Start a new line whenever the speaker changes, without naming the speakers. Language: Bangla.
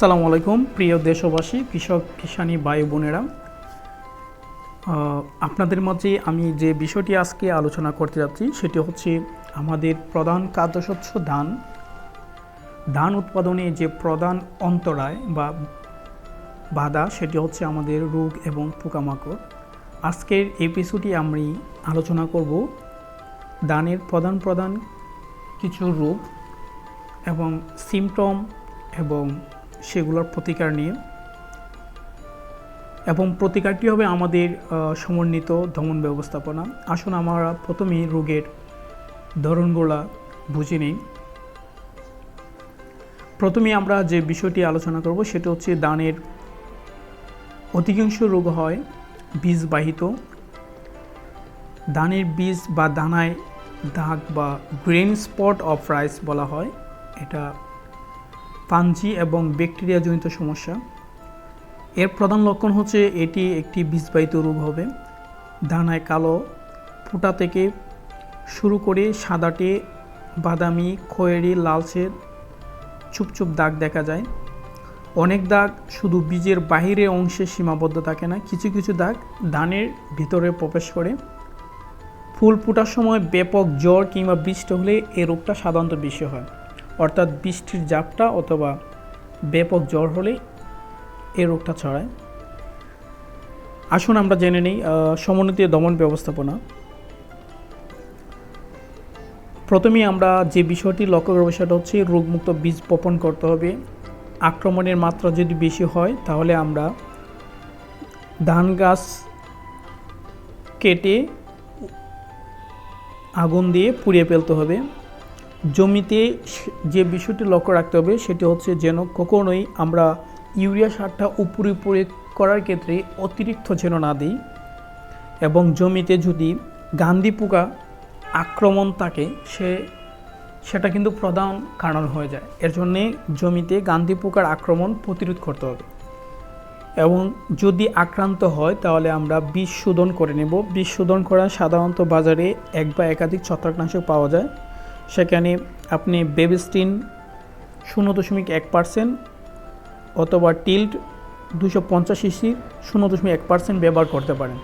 আসসালামু আলাইকুম, প্রিয় দেশবাসী, কৃষক, কিষানি ভাই বোনেরা। আপনাদের মাঝে আমি যে বিষয়টি আজকে আলোচনা করতে যাচ্ছি, সেটি হচ্ছে আমাদের প্রধান খাদ্যশস্য ধান। ধান উৎপাদনে যে প্রধান অন্তরায় বা বাধা, সেটি হচ্ছে আমাদের রোগ এবং পোকামাকড়। আজকের এপিসোডে আমি আলোচনা করব ধানের প্রধান প্রধান কিছু রোগ এবং সিমটম এবং সেগুলোর প্রতিকার নিয়ে। এবং প্রতিকারটি হবে আমাদের সমন্বিত দমন ব্যবস্থাপনা। আসুন আমরা প্রথমেই রোগের ধরনগুলা বুঝে নিই। প্রথমে আমরা যে বিষয়টি আলোচনা করব সেটা হচ্ছে দানের অধিকাংশ রোগ হয় বীজবাহিত। দানের বীজ বা দানায় দাগ বা গ্রেন স্পট অফ রাইস বলা হয়। এটা পাঞ্জি এবং ব্যাকটেরিয়াজনিত সমস্যা। এর প্রধান লক্ষণ হচ্ছে এটি একটি বীজবাহিত রোগ হবে। দানায় কালো ফুটা থেকে শুরু করে সাদাটে, বাদামি, খয়েরি, লালচে, চুপচুপ দাগ দেখা যায়। অনেক দাগ শুধু বীজের বাহিরের অংশে সীমাবদ্ধ থাকে না, কিছু কিছু দাগ ধানের ভিতরে প্রবেশ করে। ফুল ফোটার সময় ব্যাপক জ্বর কিংবা বৃষ্টি হলে এই রোগটা সাধারণত বেশি হয়। অর্থাৎ বৃষ্টির জাপটা অথবা ব্যাপক জ্বর হলে এই রোগটা ছড়ায়। আসুন আমরা জেনে নিই সমন্বিত দমন ব্যবস্থাপনা। প্রথমেই আমরা যে বিষয়টি লক্ষ্য করব সেটা হচ্ছে রোগমুক্ত বীজ বপন করতে হবে। আক্রমণের মাত্রা যদি বেশি হয়, তাহলে আমরা ধান গাছ কেটে আগুন দিয়ে পুড়িয়ে ফেলতে হবে। জমিতে যে বিষয়টি লক্ষ্য রাখতে হবে সেটি হচ্ছে যেন কখনোই আমরা ইউরিয়া সারটা উপরে উপরে করার ক্ষেত্রে অতিরিক্ত যেন না দিই এবং জমিতে যদি গান্ধী পোকা আক্রমণ থাকে, সে সেটা কিন্তু প্রধান কারণ হয়ে যায়। এর জন্যে জমিতে গান্ধী পোকার আক্রমণ প্রতিরোধ করতে হবে। এবং যদি আক্রান্ত হয়, তাহলে আমরা বিষ শোধন করে নেব। বিষ শোধন করা সাধারণত বাজারে এক বা একাধিক ছত্রাকনাশক পাওয়া যায়। সেখানে আপনি বেবিস্টিন শূন্য দশমিক এক পার্সেন্ট অথবা টিল্ট দুশো পঞ্চাশ ইসি শূন্য দশমিক এক পার্সেন্ট ব্যবহার করতে পারেন।